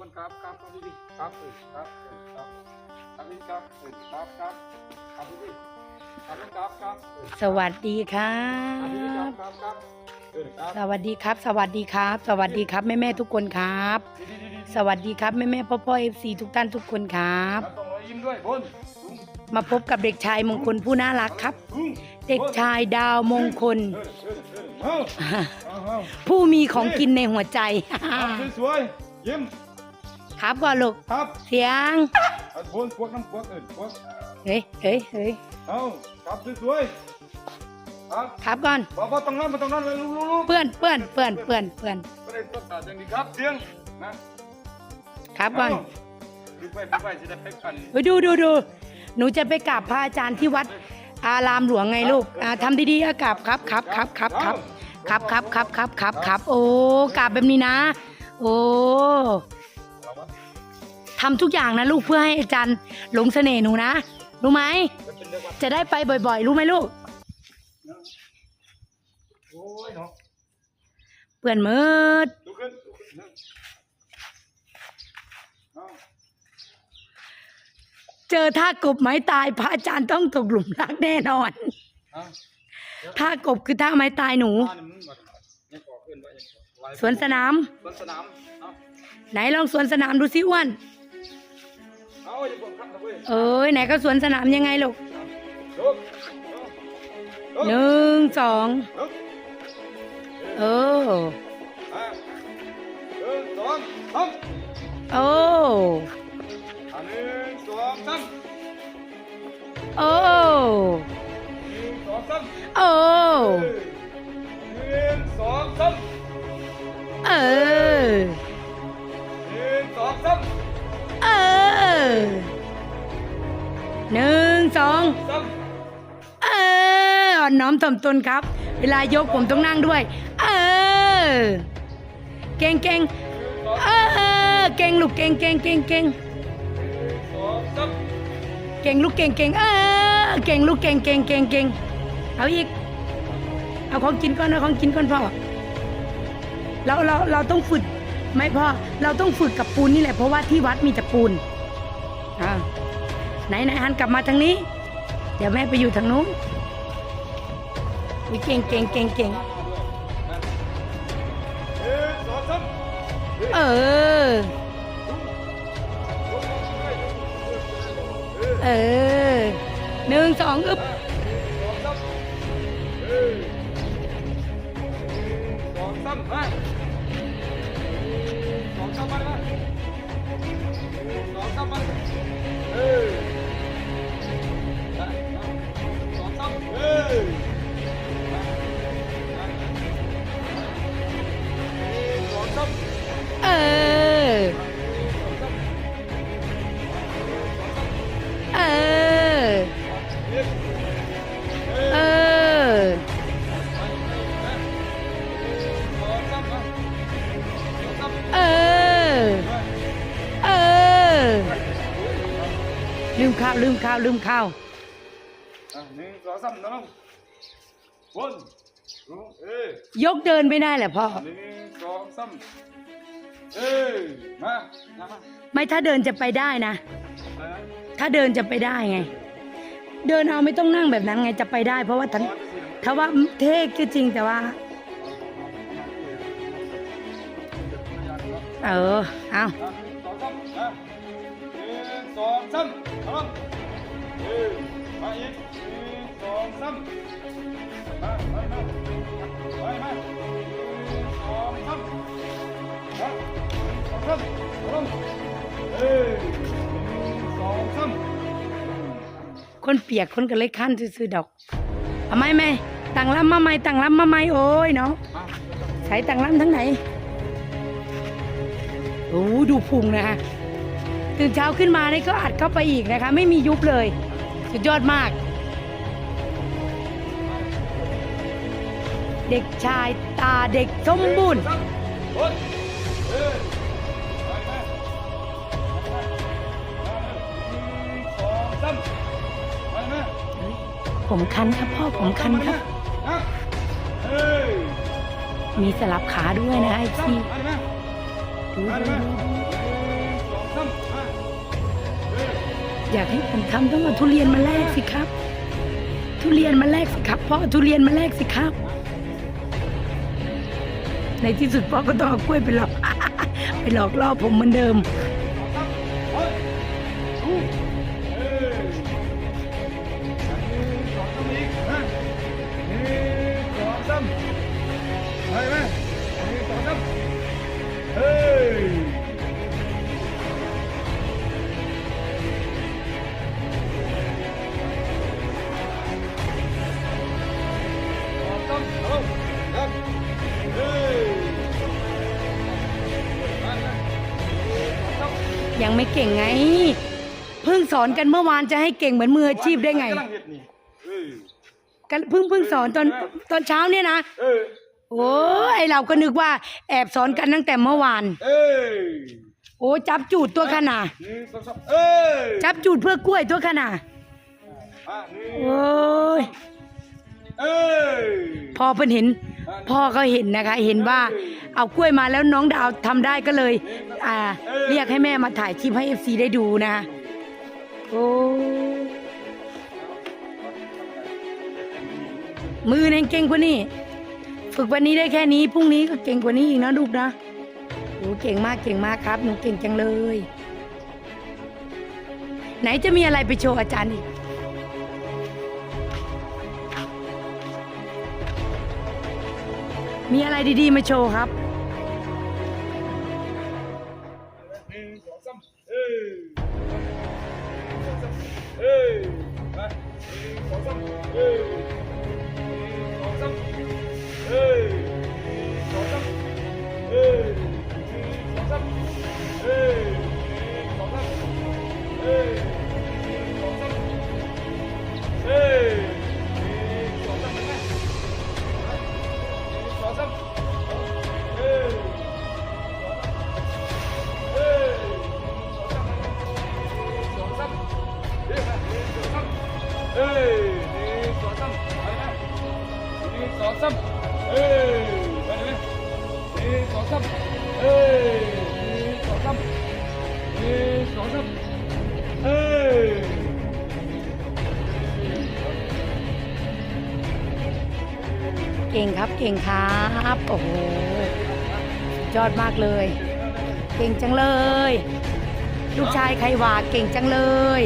ครับครับครับครับพี่ครับเออครับเออครับครับพี่ครับเออครับครับครับพี่ครับครับครับสวัสดีครับ ครับครับสวัสดีครับ สวัสดีครับ สวัสดีครับแม่แม่ทุกคนครับ สวัสดีครับแม่แม่พ่อพ่อเอฟซีทุกท่านทุกคนครับ มาพบกับเด็กชายมงคลผู้น่ารักครับ เด็กชายดาวมงคล ผู้มีของกินในหัวใจสวยยิ้ม ครับก่อนลูกครับเสียงเอาบนพวกน้ำพวกเออพวกเฮ้ยเฮ้ยเฮ้ยเอาครับสวยๆครับครับก่อนบอกว่าตรงนั้นมาตรงนั้นเลยลุงลุงลุงเปื้อนเปื้อนเปื้อนเปื้อนเปื้อนไม่ได้ต้นตาจังดีครับเสียงนะครับก่อนดูไปดูไปจะได้ไปกันเฮ้ยดูดูดูหนูจะไปกราบพระอาจารย์ที่วัดอารามหลวงไงลูกอ่าทำดีๆอะกราบครับครับครับครับครับครับครับครับครับครับครับโอ้กราบแบบนี้นะ โอ้ ทำทุกอย่างนะลูกเพื่อให้อาจารย์หลงเสน่ห์หนูนะ รู้ไหม จะเป็นเรื่องว่าจะได้ไปบ่อยๆ รู้ไหมลูก โอ้ยเนาะเปื่อนมืด ลุกขึ้นลุกขึ้นลุกเอาเจอท่ากบไม้ตาย พระอาจารย์ต้องตกหลุมรักแน่นอน เอาท่ากบคือท่าไม้ตายหนู บ้านมึงก่อนยังก่อขึ้นไว้ยังก่อไว้สวนสนามสวนสนามเอาไหนลองสวนสนามดูสิอ้วน เอาอย่าบ่นครับนะเว้ยเอ้ยไหนก็สวนสนามยังไงลูกลุกลุกหนึ่งสองลุกเอออะหนึ่งสองสามโอ้อะหนึ่งสองสามโอ้หนึ่งสองสามโอ้หนึ่งสองสามเออ หนึ่งสองสามเอออ่อนน้อมถ่อมตนครับ เวลายกผมต้องนั่งด้วย เออ เก่งเก่งเออ เก่งลูกเก่งเก่งเก่งเก่งสองสามเก่งลูกเก่งเก่งเออ เก่งลูกเก่งเก่งเก่งเก่งเอาอีก เอาของกินก่อนเอาของกินก่อนพ่อเราเราเราต้องฝึกไม่พ่อเราต้องฝึกกับปูนนี่แหละเพราะว่าที่วัดมีแต่ปูนอ่า ไหนไหนหันกลับมาทางนี้ เดี๋ยวแม่ไปอยู่ทางนู้นอุ๊ยเก่งเก่งเก่งเก่งหนึ่งสองสามเออ เออหนึ่งสองอึบสองสามมาสองสามมามาสองสามมาเออ เออ เออ เออ เออ เออ ลืมข้าวลืมข้าวลืมข้าว หนึ่งสองสามน้องวนเอ้ยยกเดินไม่ได้แหละพ่อ หนึ่งสองสามเอ้ยมามามาไม่ถ้าเดินจะไปได้นะมาถ้าเดินจะไปได้ไง เดินเอาไม่ต้องนั่งแบบนั้นไงจะไปได้ เพราะว่าทันถ้าว่าเท่ก็จริงแต่ว่า เออเอาสองสามมาหนึ่งสองสามครับเอ้ยมาอีกหนึ่งส องสามมาไปมาไปมาหนึ่งสองสามครับหนึ่งสองสามครับเอ้ยสองสามคนเปียกคนก็เลยขั้นซื้อๆดอกเอาไหมไหมต่างล้ำมาไหมต่างล้ำมาไหมโอ้ยเนาะใช้ต่างล้ำทั้งไหนโอ้ดูพุงนะคะตื่นเช้าขึ้นมานี่ก็อัดเข้าไปอีกนะคะ ไม่มียุบเลย สุดยอดมาก เด็กชายตาเด็กสมบูรณ์ผมคันครับพ่อผมคันครับ มีสลับขาด้วยนะไอ้ซีดูอยากให้ผมทำต้องเอาทุเรียนมาแลกสิครับ ทุเรียนมาแลกสิครับพ่อทุเรียนมาแลกสิครับ ในที่สุดพ่อก็ต้องเอากล้วยไปหลอก ไปหลอกล่อผมเหมือนเดิม ยังไม่เก่งไง เพิ่งสอนกันเมื่อวานจะให้เก่งเหมือนมืออาชีพได้ไงกำลัเฮ็ดนี่เออกันเพิ่งเพิ่งสอนตอนตอนเช้าเนี่ยนะเออโอ้ยไอเราก็นึกว่าแอบสอนกันตั้งแต่เมื่อวาน เอ้ยโอ้จับจูดตัวขนาดหนึ่งสองสามเอ้ยจับจูดเพื่อกล้วยตัวขนาดอะหนึ่งโอ้ยเอ้ยพอเพิ่นเห็น พ่อก็เห็นนะคะ เห็นว่าเอากล้วยมาแล้วน้องดาวทำได้ก็เลย อ่า เรียกให้แม่มาถ่ายคลิปให้เอฟซีได้ดูนะโอ้มือนั่นเก่งกว่านี้ ฝึกวันนี้ได้แค่นี้พรุ่งนี้ก็เก่งกว่านี้อีกนะลูกนะหนูเก่งมากเก่งมากครับหนูเก่งจังเลย ไหนจะมีอะไรไปโชว์อาจารย์อีก มีอะไรดีๆ มาโชว์ครับห เก่งครับเก่งครับโอ้โหยอดมากเลย เก่งจังเลย ลูกชายใครหว่าเก่งจังเลย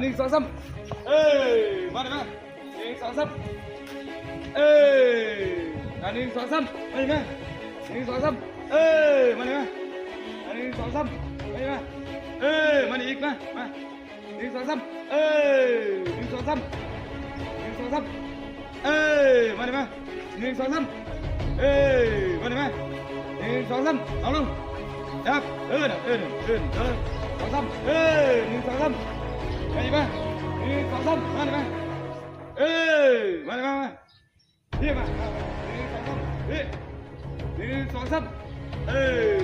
หนึ่งสองสามเอ้ยมาดิมาหนึ่งสองสามเอ้ยอันหนึ่งสองสามมาดิมาหนึ่งสองสามเอ้ยมาดิมาอันหนึ่งสองสามมาดิมาเอ้ยมาอีกมามาหนึ่งสองสามเอ้ยหนึ่งสองสามหนึ่งสองสามเอ้ยมาดิมาหนึ่งสองสามเอ้ยมาดิมาหนึ่งสองสามเอาลงจับเอินเอินเอินเอินสองสามเอ้ยหนึ่งสองสาม ไปดิมาหนึ่งสองสามมาดิมาเอ้ยมาดิมามาเรียมาหนึ่งสองสามเฮ้ยหนึ่งสองสามเอ้ย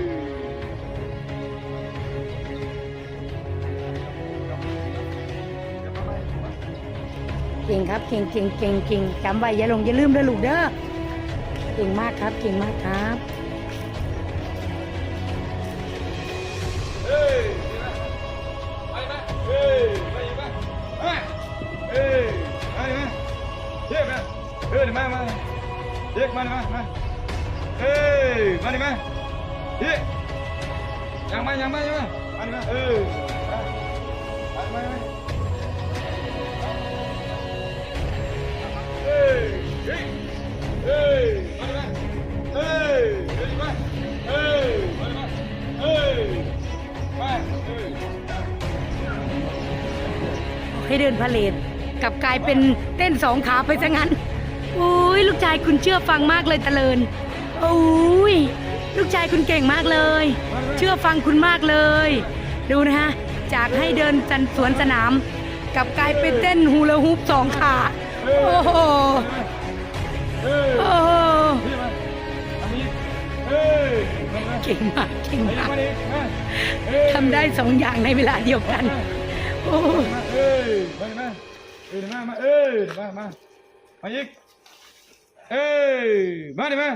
เก่งครับเก่งเก่งเก่งเก่งจำไว้อย่าลงอย่าลืมเด้อลูกเด้อเก่งมากครับเก่งมากครับ ดิมาเรียกยังมายังมายังมาอันนี้มาเออมาอันนี้มาเอ้ยเฮ้ยเอ้ยมาดิมาเอ้ยเฮ้ยมาเอ้ยมาดิมาเอ้ยมาเอ้ยให้เดินพาเลทกลับกลายเป็นเต้นสองขาไปซะงั้น อุ้ยลูกชายคุณเชื่อฟังมากเลยตะเลินอุ้ย ลูกชายคุณเก่งมากเลย เชื่อฟังคุณมากเลย ดูนะฮะ จากให้เดินจันสวนสนาม กับกลายเป็นเต้นฮูลาฮูปสองขา โอ้โหเอ้ยโอ้โหเก่งมากเก่งมากทำได้สองอย่างในเวลาเดียวกันโอ้โหมาเอ้ยมาดิมาเอ้ยมามาเอ้ยมามามาอีกเอ้ยมาดิมา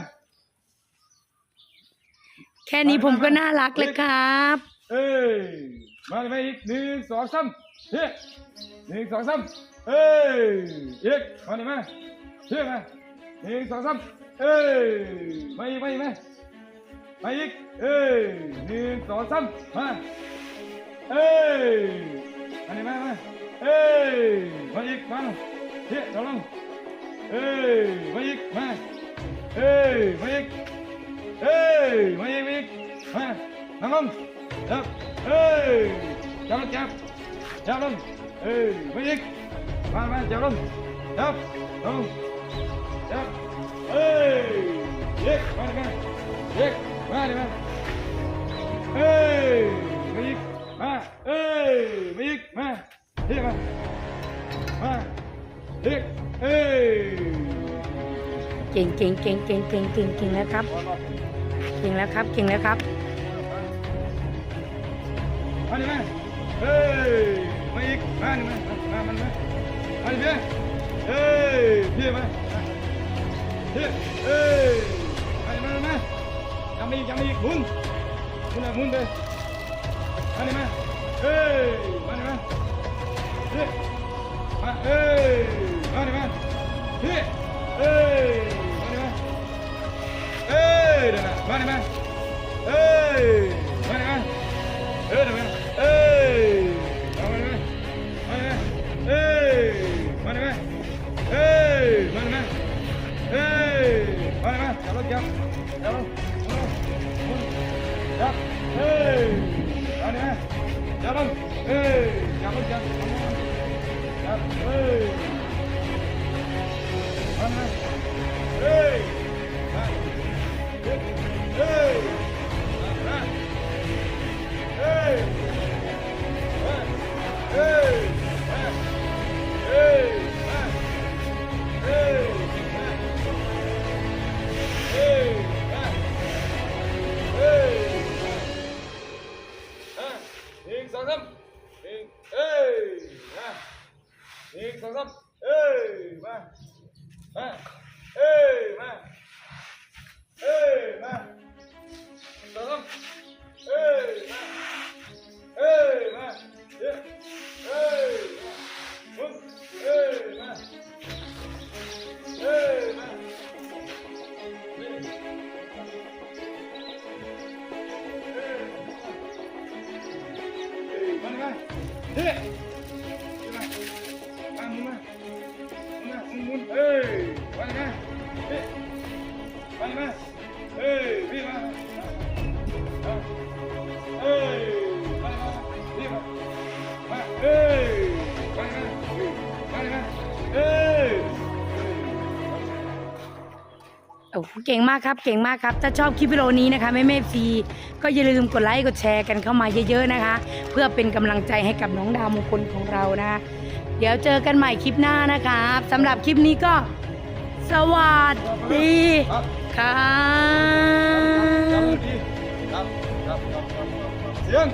แค่นี้ผมก็น่ารักเลยครับ เอ้ยมาดิมาอีกหนึ่งสองสามเฮ้ยหนึ่งสองสามเอ้ยอีกมาดิมาเฮ้ยมาหนึ่งสองสามเอ้ยมาอีกมาอีกมามาอีกเอ้ยหนึ่งสองสามมาเอ้ยมาดิมามาเอ้ยมาอีกมาเฮ้ยเราลงเอ้ยมาอีกมาเอ้ยมาอีกเอ้ยมาอีกมาอีกมา นั่งลงจับเอ้ยจับลงจับจับลงเอ้ยมาอีกมามาจับลงจับลงจับเอ้ยเย็กมาดิมาเย็กมาดิมาเอ้ยมาอีกมาเอ้ยมาอีกมาเฮ้ยมามาเย็กเอ้ยเก่งเก่งเก่งเก่งเก่งเก่งเก่งแล้วครับ เก่งแล้วครับเก่งแล้วครับ มาดิมาเฮ้ยมาอีกมาดิมามามามามาดิพี่เฮ้ยพี่มาพี่เฮ้ยมาดิมามายังไม่อีกยังไม่อีกห จั หนึ่งเอ้ยมาหนึ่งสองสามเอ้ เฮ้ยมามามมามึงมามึงมึงเอ้ยมาดิมาเฮ้ยมาดิมาเอ้ยพี่มาเอ้ยมามานี่มามาเอ้ยมามามามาเอ้ยโอ้โหเก่งมากครับ เก่งมากครับ ถ้าชอบคลิปวิดีโอนี้นะคะแม่แม่ฟี ก็อย่าลืมกดไลค์กดแชร์กันเข้ามาเยอะๆนะคะ เพื่อเป็นกำลังใจให้กับน้องดาวมงคลของเรานะเดี๋ยวเจอกันใหม่คลิปหน้านะครับสำหรับคลิปนี้ก็ สวัสดีครับครัครับบครับครับครับเสียง